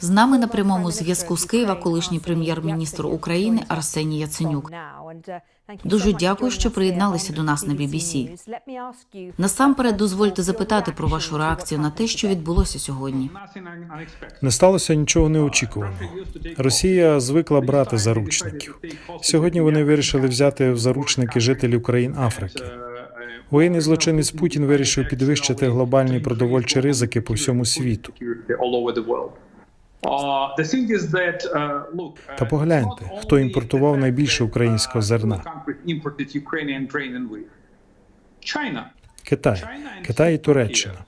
З нами на прямому зв'язку з Києва колишній прем'єр-міністр України Арсеній Яценюк. Дуже дякую, що приєдналися до нас на BBC. Насамперед, дозвольте запитати про вашу реакцію на те, що відбулося сьогодні. Не сталося нічого неочікуваного. Росія звикла брати заручників. Сьогодні вони вирішили взяти в заручники жителів країн Африки. Воєнний злочинець Путін вирішив підвищити глобальні продовольчі ризики по всьому світу. Та погляньте, хто імпортував найбільше українського зерна. Китай, Китай і Туреччина.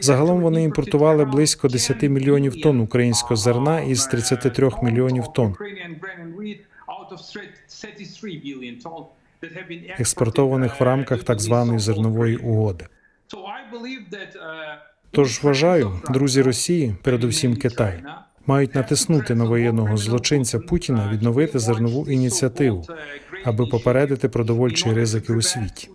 Загалом вони імпортували близько 10 мільйонів тонн українського зерна із 33 мільйонів тонн, експортованих в рамках так званої зернової угоди. Тож вважаю, друзі Росії, передусім Китай, мають натиснути на воєнного злочинця Путіна відновити зернову ініціативу, аби попередити продовольчі ризики у світі.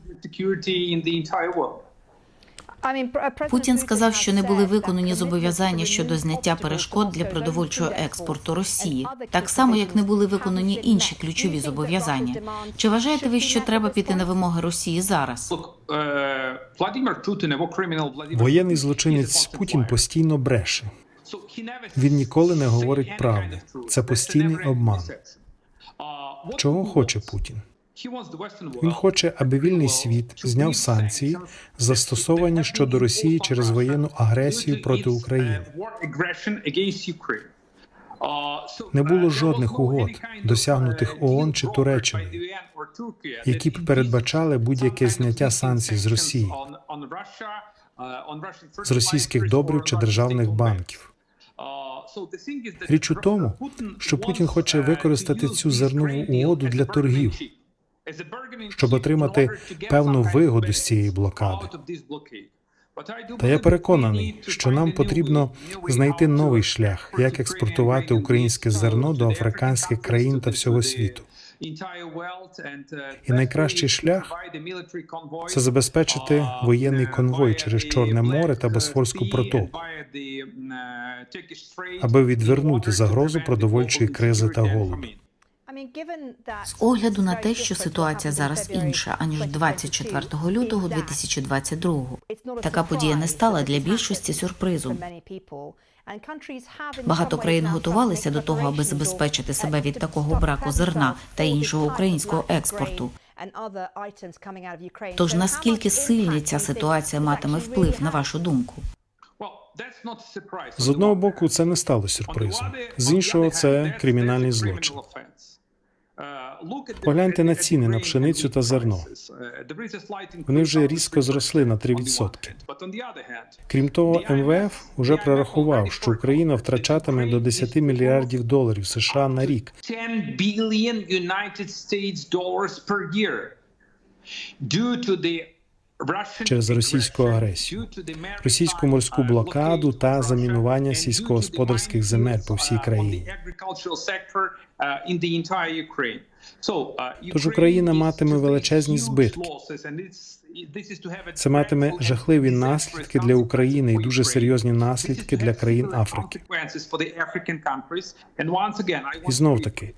Путін сказав, що не були виконані зобов'язання щодо зняття перешкод для продовольчого експорту Росії, так само як не були виконані інші ключові зобов'язання. Чи вважаєте ви, що треба піти на вимоги Росії зараз? Воєнний злочинець Путін постійно бреше. Він ніколи не говорить правди. Це постійний обман. Чого хоче Путін? Він хоче, аби вільний світ зняв санкції, застосовані щодо Росії через воєнну агресію проти України. Не було жодних угод, досягнутих ООН чи Туреччиною, які б передбачали будь-яке зняття санкцій з Росії, з російських добрив чи державних банків. Річ у тому, що Путін хоче використати цю зернову угоду для торгів, щоб отримати певну вигоду з цієї блокади. Та я переконаний, що нам потрібно знайти новий шлях, як експортувати українське зерно до африканських країн та всього світу. І найкращий шлях Це забезпечити воєнний конвой через Чорне море та Босфорську протоку, аби відвернути загрозу продовольчої кризи та голоду. З огляду на те, що ситуація зараз інша аніж 24 лютого 2022 така подія не стала для більшості сюрпризом. Багато країн готувалися до того, аби забезпечити себе від такого браку зерна та іншого українського експорту. Тож наскільки сильний ця ситуація матиме вплив на вашу думку? З одного боку, це не стало сюрпризом, з іншого, це кримінальний злочин. Погляньте на ціни на пшеницю та зерно. Вони вже різко зросли на 3%. Крім того, МВФ уже прорахував, що Україна втрачатиме до 10 мільярдів доларів США на рік 10 billion United States dollars per year due to the Russian через російську агресію, російську морську блокаду та замінування сільськогосподарських земель по всій країні. Uh, Тож Україна матиме величезні збитки. Це матиме жахливі наслідки для України і дуже серйозні наслідки для країн Африки. І знов таки,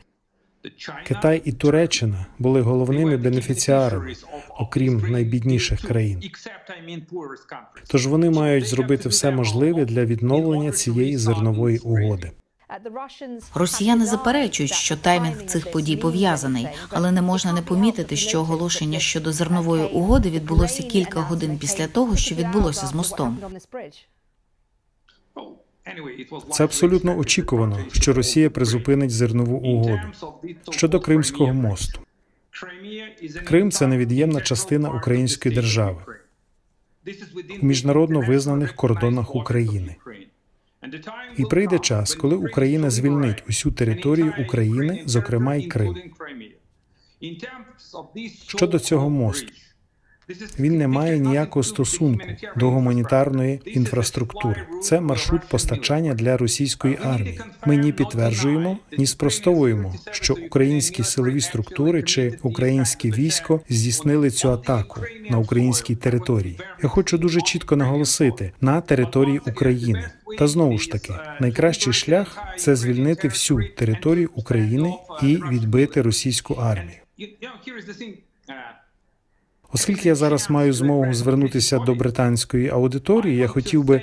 Китай і Туреччина були головними бенефіціарами, окрім найбідніших країн. Тож вони мають зробити все можливе для відновлення цієї зернової угоди. Росіяни заперечують, що таймінг цих подій пов'язаний, але не можна не помітити, що оголошення щодо зернової угоди відбулося кілька годин після того, що відбулося з мостом. Це абсолютно очікувано, що Росія призупинить зернову угоду щодо Кримського мосту. Крим це невід'ємна частина української держави у міжнародно визнаних кордонах України. І прийде час, коли Україна звільнить усю територію України, зокрема й Крим. Щодо цього мосту, Він не має ніякого стосунку до гуманітарної інфраструктури. Це маршрут постачання для російської армії. Ми ні підтверджуємо, ні спростовуємо, що українські силові структури чи українське військо здійснили цю атаку на українській території. Я хочу дуже чітко наголосити на території України. Та знову ж таки, найкращий шлях це звільнити всю територію України і відбити російську армію. Оскільки я зараз маю змогу звернутися до британської аудиторії, я хотів би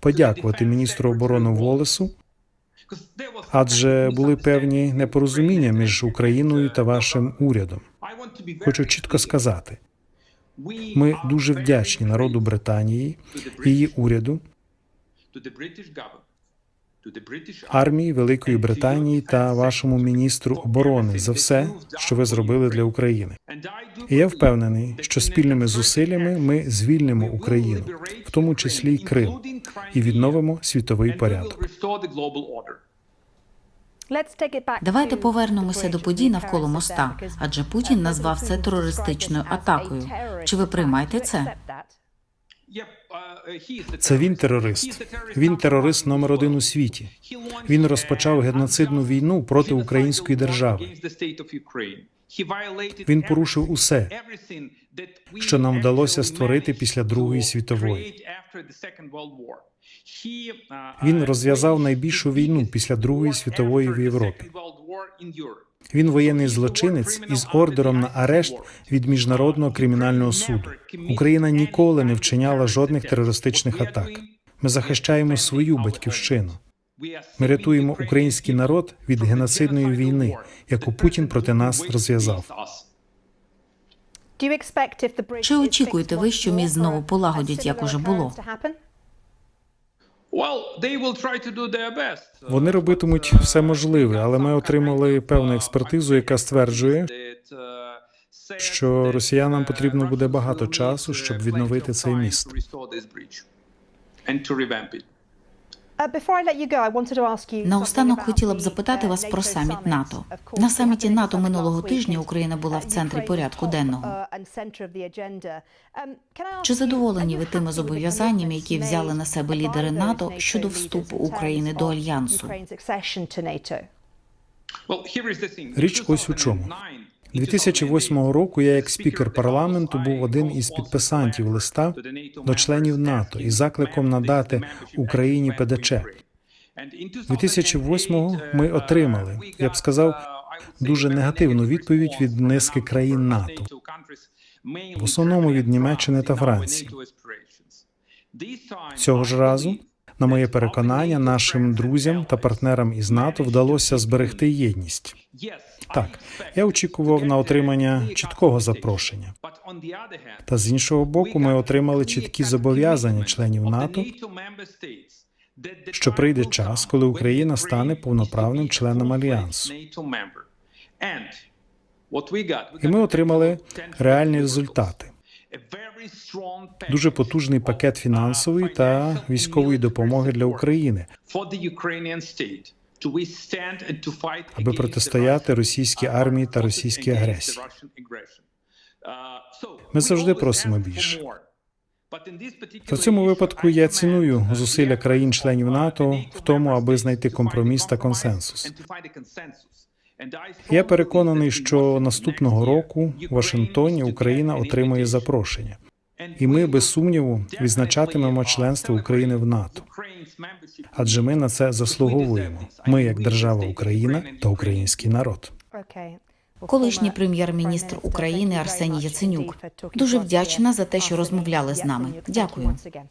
подякувати міністру оборони Волесу, адже були певні непорозуміння між Україною та вашим урядом. Хочу чітко сказати, ми дуже вдячні народу Британії, її уряду, армії Великої Британії та вашому міністру оборони за все, що ви зробили для України. І я впевнений, що спільними зусиллями ми звільнимо Україну, в тому числі й Крим, і відновимо світовий порядок. Давайте повернемося до подій навколо моста, адже Путін назвав це терористичною атакою. Чи ви приймаєте це? Це він терорист. Він терорист номер один у світі. Він розпочав геноцидну війну проти української держави. Він порушив усе, що нам вдалося створити після Другої світової. Він розв'язав найбільшу війну після Другої світової в Європі. Він воєнний злочинець із ордером на арешт від міжнародного кримінального суду. Україна ніколи не вчиняла жодних терористичних атак. Ми захищаємо свою батьківщину. Ми рятуємо український народ від геноцидної війни, яку Путін проти нас розв'язав. Чи очікуєте ви, що міст знову полагодять, як уже було? Вони робитимуть все можливе, але ми отримали певну експертизу, яка стверджує, що росіянам потрібно буде багато часу, щоб відновити цей міст. Наостанок хотіла б запитати uh, вас про саміт. НАТО. На саміті НАТО минулого тижня Україна була в Uh, центрі порядку денного. uh. Um, Чи задоволені ви тими зобов'язаннями, які взяли на себе лідери НАТО щодо вступу України до альянсу? Річ ось у чому. 2008 року я, як спікер парламенту, був один із підписантів листа до членів НАТО із закликом надати Україні ПДЧ. 2008-го ми отримали, я б сказав, дуже негативну відповідь від низки країн НАТО, в основному від Німеччини та Франції. Цього ж разу, на моє переконання, нашим друзям та партнерам із НАТО вдалося зберегти єдність. Так, я очікував на отримання чіткого запрошення. Та з іншого боку, ми отримали чіткі зобов'язання членів НАТО, що прийде час, коли Україна стане повноправним членом альянсу. І ми отримали реальні результати. Дуже потужний пакет фінансової та військової допомоги для України, аби протистояти російській армії та російській агресії. Ми завжди просимо більше. Та в цьому випадку я ціную зусилля країн-членів НАТО в тому, аби знайти компроміс та консенсус. Я переконаний, що наступного року в Вашингтоні Україна отримує запрошення, і ми без сумніву відзначатимемо членство України в НАТО. Адже ми на це заслуговуємо. Ми, як держава Україна та український народ. Колишній прем'єр-міністр України Арсеній Яценюк. Дуже вдячна за те, що розмовляли з нами. Дякую. Дякую.